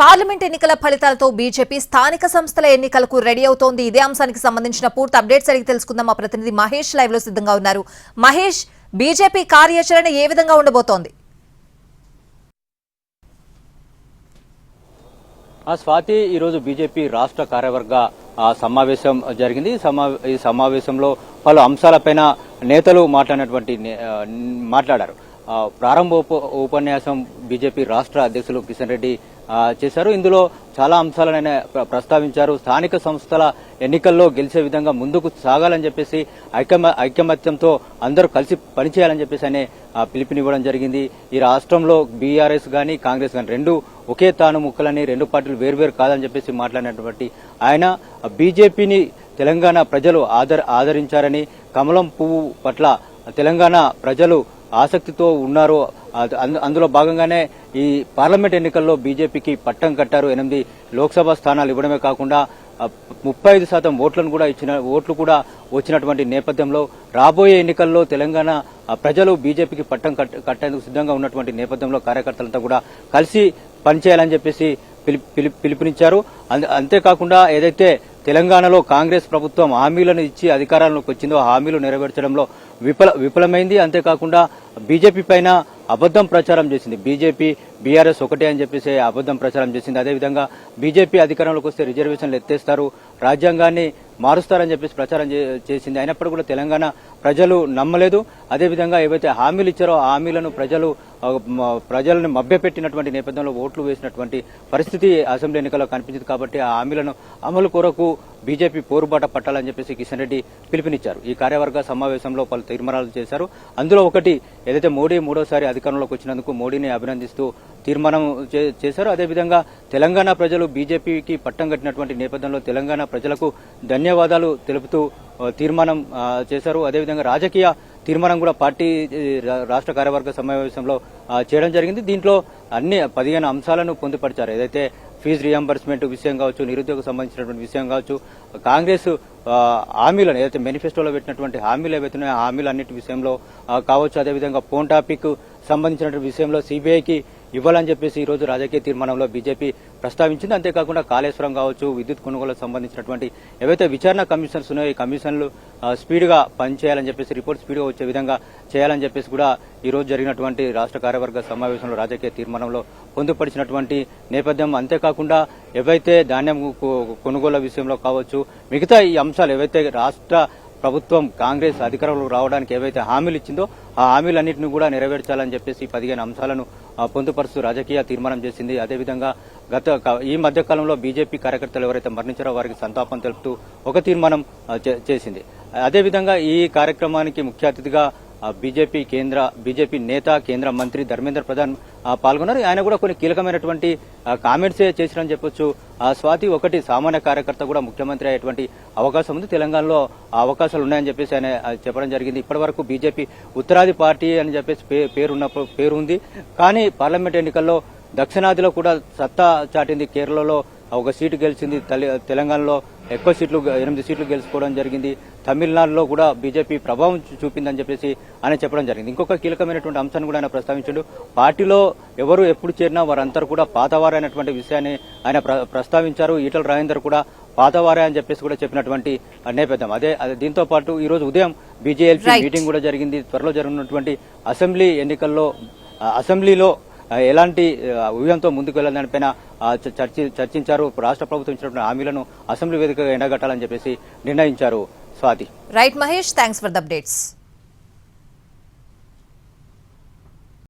Parliament ఎన్నికల ఫలితాలతో BJP స్థానిక సంస్థల ఎన్నికలకు రెడీ అవుతోంది. ఇదే అంశానికి సంబంధించిన పూర్తి అప్డేట్స్ అడిగి తెలుసుకుందాం. మా ప్రతినిధి మహేష్ లైవ్లో సిద్ధంగా ఉన్నారు. మహేష్ బీజేపీ కార్యాచరణ ఏ విధంగా ఉండబోతోంది? ఆ స్వాతి ఈరోజు బీజేపీ రాష్ట్ర కార్యవర్గ సమావేశం జరిగింది. ఈ ఈ సమావేశంలో పలు అంశాలపైన నేతలు మాట్లాడినటువంటి మాట్లాడారు. ప్రారంభ ఉప- ఉపన్యాసం బీజేపీ రాష్ట్ర అధ్యక్షులు కిషన్ రెడ్డి చేశారు. ఇందులో చాలా అంశాలను ఆయన ప్ర- ప్రస్తావించారు. స్థానిక సంస్థల ఎన్నికల్లో గెలిచే విధంగా ముందుకు సాగాలని చెప్పేసి ఐకమ ఐకమత్యంతో అందరూ కలిసి పనిచేయాలని చెప్పేసి ఆయన పిలుపునివ్వడం జరిగింది. ఈ రాష్ట్రంలో బీఆర్ఎస్ గాని కాంగ్రెస్ గాని రెండు ఒకే తాను ముక్కలని రెండు పార్టీలు వేర్వేరు కాదని చెప్పేసి మాట్లాడినటువంటి ఆయన బీజేపీని తెలంగాణ ప్రజలు ఆదర ఆదరించారని కమలం పువ్వు పట్ల తెలంగాణ ప్రజలు ఆసక్తితో ఉన్నారో అందు- అందులో భాగంగానే ఈ పార్లమెంట్ ఎన్నికల్లో బీజేపీకి పట్టం కట్టారు. ఎనిమిది లోక్సభ స్థానాలు ఇవ్వడమే కాకుండా ముప్పై ఐదు శాతం ఓట్లను కూడా ఇచ్చిన ఓట్లు కూడా వచ్చినటువంటి నేపథ్యంలో రాబోయే ఎన్నికల్లో తెలంగాణ ప్రజలు బీజేపీకి పట్టం కట్టేందుకు సిద్ధంగా ఉన్నటువంటి నేపథ్యంలో కార్యకర్తలంతా కూడా కలిసి పనిచేయాలని చెప్పేసి పిలుపునిచ్చారు. అంతేకాకుండా ఏదైతే తెలంగాణలో కాంగ్రెస్ ప్రభుత్వం హామీలను ఇచ్చి అధికారంలోకి వచ్చిందో హామీలు నెరవేర్చడంలో విఫల విఫలమైంది. అంతేకాకుండా బీజేపీ పైన అబద్దం ప్రచారం చేసింది. బీజేపీ బీఆర్ఎస్ ఒకటే అని చెప్పేసి అబద్దం ప్రచారం చేసింది. అదేవిధంగా బీజేపీ అధికారంలోకి వస్తే రిజర్వేషన్లు ఎత్తేస్తారు. రాజ్యాంగాన్ని మారుస్తారని చెప్పేసి ప్రచారం చేసింది. అయినప్పుడు కూడా తెలంగాణ ప్రజలు నమ్మలేదు. అదేవిధంగా ఏవైతే హామీలు ఇచ్చారో ఆ హామీలను ప్రజలు ప్రజలను మభ్యపెట్టినటువంటి నేపథ్యంలో ఓట్లు వేసినటువంటి పరిస్థితి అసెంబ్లీ ఎన్నికల్లో కనిపించింది కాబట్టి ఆ హామీలను అమలు కొరకు బీజేపీ పోరుబాట పట్టాలని చెప్పేసి కిషన్ రెడ్డి పిలుపునిచ్చారు. ఈ కార్యవర్గ సమావేశంలో పలు తీర్మానాలు చేశారు. అందులో ఒకటి ఏదైతే మోడీ మూడోసారి అధికారంలోకి వచ్చినందుకు మోడీని అభినందిస్తూ తీర్మానం చే- చేశారు అదేవిధంగా తెలంగాణ ప్రజలు బీజేపీకి పట్టం కట్టినటువంటి నేపథ్యంలో తెలంగాణ ప్రజలకు ధన్యవాదాలు తెలుపుతూ తీర్మానం చేశారు. అదేవిధంగా రాజకీయ తీర్మానం కూడా పార్టీ రాష్ట్ర కార్యవర్గ సమావేశంలో చేయడం జరిగింది. దీంట్లో అన్ని పదిహేను అంశాలను పొందుపరిచారు. ఏదైతే ఫీజు రియంబర్స్మెంట్ విషయం కావచ్చు నిరుద్యోగ సంబంధించినటువంటి విషయం కావచ్చు కాంగ్రెస్ హామీలను ఏదైతే మేనిఫెస్టోలో పెట్టినటువంటి హామీలు ఏవైతే ఉన్నాయో ఆ హామీలు అన్నిటి విషయంలో కావచ్చు. అదేవిధంగా ఫోన్ టాపిక్ సంబంధించినటువంటి విషయంలో సిబిఐకి ఇవ్వాలని చెప్పేసి ఈరోజు రాజకీయ తీర్మానంలో బీజేపీ ప్రస్తావించింది. అంతేకాకుండా కాళేశ్వరం కావచ్చు విద్యుత్ కొనుగోలుకు సంబంధించినటువంటి ఏవైతే విచారణ కమిషన్స్ ఉన్నాయో ఈ కమిషన్లు స్పీడ్గా పనిచేయాలని చెప్పేసి రిపోర్ట్ స్పీడ్గా వచ్చే విధంగా చేయాలని చెప్పేసి కూడా ఈరోజు జరిగినటువంటి రాష్ట్ర కార్యవర్గ సమావేశంలో రాజకీయ తీర్మానంలో పొందుపరిచినటువంటి నేపథ్యం. అంతేకాకుండా ఏవైతే ధాన్యం కొనుగోలు విషయంలో కావచ్చు మిగతా ఈ అంశాలు ఏవైతే రాష్ట్ర ప్రభుత్వం కాంగ్రెస్ అధికారంలో రావడానికి ఏవైతే హామీలు ఇచ్చిందో ఆ హామీలన్నింటినీ కూడా నెరవేర్చాలని చెప్పేసి పదిహేను అంశాలను పొందుపరుస్తూ రాజకీయ తీర్మానం చేసింది. అదేవిధంగా గత క- ఈ మధ్యకాలంలో బీజేపీ కార్యకర్తలు ఎవరైతే మరణించారో వారికి సంతాపం తెలుపుతూ ఒక తీర్మానం చే- చేసింది. అదేవిధంగా ఈ కార్యక్రమానికి ముఖ్య అతిథిగా బీజేపీ కేంద్ర బీజేపీ నేత కేంద్ర మంత్రి ధర్మేంద్ర ప్రధాన్ పాల్గొన్నారు. ఆయన కూడా కొన్ని కీలకమైనటువంటి కామెంట్స్ చేసిరని చెప్పొచ్చు. ఆ, స్వాతి ఒకటి సామాన్య కార్యకర్త కూడా ముఖ్యమంత్రి అయ్యేటువంటి అవకాశం ఉంది. తెలంగాణలో ఆ అవకాశాలు ఉన్నాయని చెప్పేసి ఆయన చెప్పడం జరిగింది. ఇప్పటి వరకు బీజేపీ ఉత్తరాది పార్టీ అని చెప్పేసి పే- పేరున్న పేరు ఉంది కానీ పార్లమెంట్ ఎన్నికల్లో దక్షిణాదిలో కూడా సత్తా చాటింది కేరళలో. ఒక సీటు గెలిచింది. తలి- తెలంగాణలో ఎక్కువ సీట్లు ఎనిమిది సీట్లు గెలుచుకోవడం జరిగింది. తమిళనాడులో కూడా బీజేపీ ప్రభావం చూపిందని చెప్పేసి ఆయన చెప్పడం జరిగింది. ఇంకొక కీలకమైనటువంటి అంశాన్ని కూడా ఆయన ప్రస్తావించాడు. పార్టీలో ఎవరు ఎప్పుడు చేరినా వారందరూ కూడా పాతవారైనటువంటి విషయాన్ని ఆయన ప్ర- ప్రస్తావించారు. ఈటల రాజేందర్ కూడా పాతవారే అని చెప్పేసి కూడా చెప్పినటువంటి నేపథ్యం. అదే దీంతో పాటు ఈ రోజు ఉదయం బీజేఎల్పీ. మీటింగ్ కూడా జరిగింది. త్వరలో జరగనున్నటువంటి అసెంబ్లీ ఎన్నికల్లో అసెంబ్లీలో ఎలాంటి వ్యూహంతో ముందుకు వెళ్ళాలని దానిపైన చర్చి చర్చించారు రాష్ట్ర ప్రభుత్వం ఇచ్చినటువంటి హామీలను అసెంబ్లీ వేదికగా ఎండగట్టాలని చెప్పేసి నిర్ణయించారు Swathi. Right Mahesh thanks for the updates